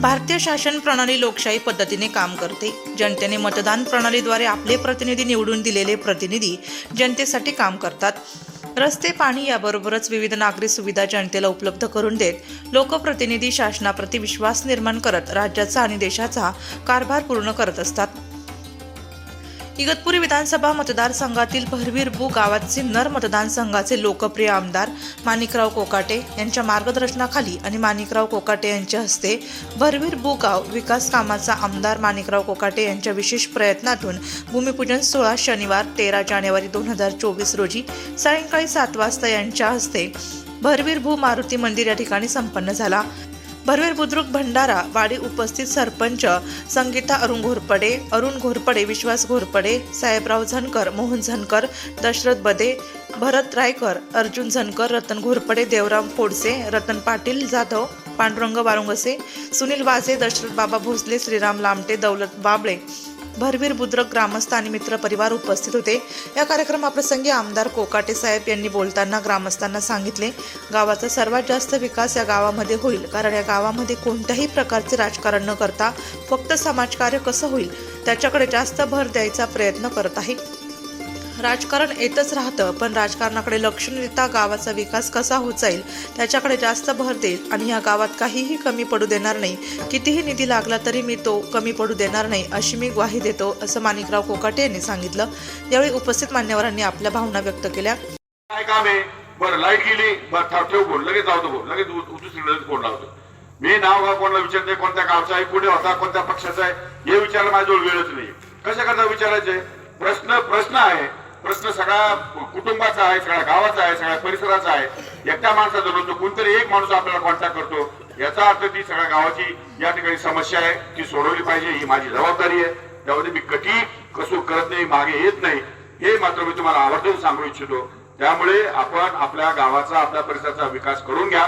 भारतीय शासन प्रणाली लोकशाही पद्धतीने काम करते. जनतेने मतदान प्रणालीद्वारे आपले प्रतिनिधी निवडून दिलेले प्रतिनिधी जनतेसाठी काम करतात. रस्ते पाणी याबरोबरच विविध नागरी सुविधा जनतेला उपलब्ध करून देत लोकप्रतिनिधी शासनाप्रती विश्वास निर्माण करत राज्याचा आणि देशाचा कारभार पूर्ण करत असतात. इगतपुरी विधानसभा मतदारसंघातील भरवीरबू गावाचे नर मतदारसंघाचे लोकप्रिय आमदार माणिकराव कोकाटे यांच्या मार्गदर्शनाखाली आणि माणिकराव कोकाटे यांच्या हस्ते भरवीरबू गाव विकास कामाचा आमदार माणिकराव कोकाटे यांच्या विशेष प्रयत्नातून भूमिपूजन सोळा शनिवार तेरा जानेवारी दोन हजार चोवीस रोजी सायंकाळी सात वाजता यांच्या हस्ते भरवीरभू मारुती मंदिर या ठिकाणी संपन्न झाला. भरवेर बुद्रुक भंडारा वाडी उपस्थित सरपंच संगीता अरुण घोरपडे अरुण घोरपडे विश्वास घोरपडे साहेबराव झनकर मोहन झनकर दशरथ बदे भरत रायकर अर्जुन झनकर रतन घोरपडे देवराम फोडसे रतन पाटील जाधव पांडुरंग वारुंगसे सुनील वाझे दशरथ बाबा भोसले श्रीराम लामटे दौलत बाबळे भरवीर बुद्रक ग्रामस्थ आणि मित्र परिवार उपस्थित होते. या कार्यक्रमाप्रसंगी आमदार कोकाटे साहेब यांनी बोलताना ग्रामस्थांना सांगितले गावाचा सर्वात जास्त विकास या गावामध्ये होईल. कारण या गावामध्ये कोणत्याही प्रकारचे राजकारण न करता फक्त समाजकार्य कसं होईल? त्याच्याकडे जास्त भर द्यायचा प्रयत्न करत आहे. राजकारण येतच राहतं पण राजकारणाकडे लक्ष न देता गावाचा विकास कसा होत जाईल त्याच्याकडे जास्त भर देईल आणि या गावात काहीही कमी पडू देणार नाही. कितीही निधी लागला तरी मी तो कमी पडू देणार नाही अशी मी ग्वाही देतो असं माणिकराव कोकाटे यांनी सांगितलं. यावेळी उपस्थित मान्यवरांनी आपल्या भावना व्यक्त केल्या. काय काम आहे? बरं लाइट गेली. बरं ठेव बोल. लगेच लावतो बोल. लगेच उ- दुसरी फोन लावतो. मी नाव गाव कोणाला विचारते कोणत्या गावचा आहे कुठे होता कोणत्या पक्षाचा आहे हे विचारायला माझ्याजवळ वेळच नाही कशा करता विचारायचे प्रश्न प्रश्न आहे. प्रश्न सगळा कुटुंबाचा आहे सगळ्या गावाचा आहे सगळ्या परिसराचा आहे. एकट्या माणसाचा नसतो कोणतरी एक माणूस आपल्याला कॉन्टॅक्ट करतो. याचा अर्थ ती सगळ्या गावाची या ठिकाणी समस्या आहे ती सोडवली पाहिजे ही माझी जबाबदारी आहे. त्यामध्ये मी कठी कसू करत नाही मागे येत नाही. हे मात्र मी तुम्हाला आवर्जून सांगू इच्छितो. त्यामुळे आपण आपल्या गावाचा आपल्या परिसराचा विकास करून घ्या.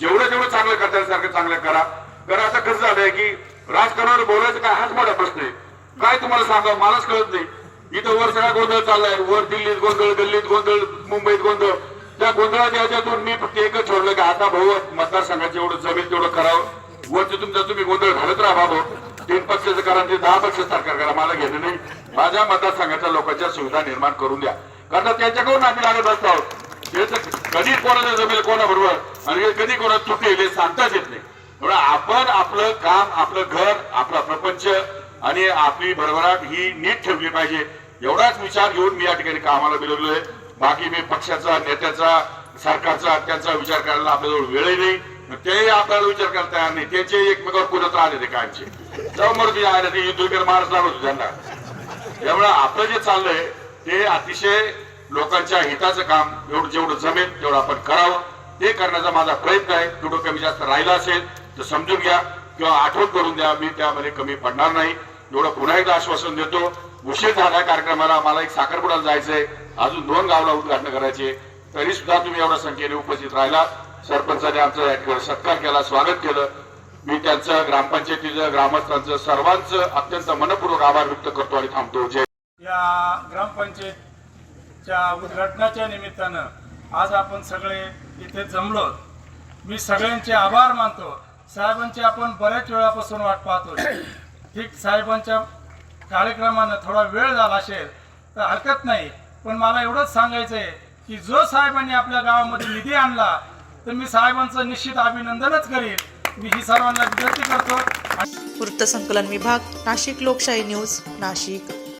जेवढं जेवढं चांगलं करता येईल सारखं चांगलं करा. कारण आता कसं झालंय की राजकारणावर बोलायचं काय हाच मोठा प्रश्न आहे. काय तुम्हाला सांगा मलाच कळत नाही. इथं वर सगळा गोंधळ चाललाय. वर दिल्लीत गोंधळ गल्लीत गोंधळ मुंबईत गोंधळ. त्या गोंधळाच्या ह्याच्यातून मी फक्त एकच सोडलं की आता भाऊ मतदारसंघात जेवढं जमेल तेवढं करावं. वरती तुमचा तुम्ही गोंधळ घालत राहा भाऊ. तीन पक्षाचं करा ते दहा पक्ष सरकार करा. मला घेणं नाही. माझ्या मतदारसंघाच्या लोकांच्या सुविधा निर्माण करून द्या. कारण त्यांच्याकडून आम्ही लागत असतो आहोत. हे कधी कोणाला जमेल कोणाबरोबर आणि कधी कोणाचं चुकेल हे सांगताच येत नाही. म्हणून आपण आपलं काम आपलं घर आपला प्रपंच आणि आपली भरभराट ही नीट ठेवली पाहिजे. एवढाच विचार घेऊन मी या ठिकाणी कामाला बिलवलोय बाकी मी पक्षाचा नेत्याचा सरकारचा त्यांचा विचार करायला आपल्याजवळ वेळही नाही. ते आपल्याला विचार करता येणार नाही. त्याचे एकमेकावर पुरत आले ते कायमचे. जाऊ आले ते युद्ध मारच लागत होते त्यांना. त्यामुळे आपलं जे चाललंय ते अतिशय लोकांच्या हिताचं काम एवढं जेवढं जमेल तेवढं आपण करावं. ते करण्याचा माझा प्रयत्न आहे. तेवढं कमी जास्त राहिला असेल तर समजून घ्या. किंवा आठवण करून द्या मी त्यामध्ये कमी पडणार नाही. एवढं पुन्हा एकदा आश्वासन देतो. उशीर झाला कार्यक्रमाला. मला एक साखरपुड्याला जायचंय. अजून दोन गावला उद्घाटन करायचे. तरी सुद्धा तुम्ही एवढ्या संख्येने उपस्थित राहिला. सरपंचाने आमचं या ठिकाणी सत्कार केला स्वागत केलं. मी त्यांचं ग्रामपंचायतीचं ग्रामस्थांचं सर्वांचं अत्यंत मनपूर्वक आभार व्यक्त करतो आणि थांबतो. जय या ग्रामपंचायतच्या उद्घाटनाच्या निमित्तानं आज आपण सगळे इथे जमलो. मी सगळ्यांचे आभार मानतो. साहेबांची आपण बऱ्याच वेळापासून वाट पाहतो ठीक साहेबांच्या कार्यक्रमानं थोडा वेळ झाला असेल तर हरकत नाही. पण मला एवढंच सांगायचं आहे की जो साहेबांनी आपल्या गावामध्ये निधी आणला तर मी साहेबांचं निश्चित अभिनंदनच करीन. मी ही सर्वांना विनंती करतो. वृत्तसंकलन विभाग नाशिक लोकशाही न्यूज नाशिक.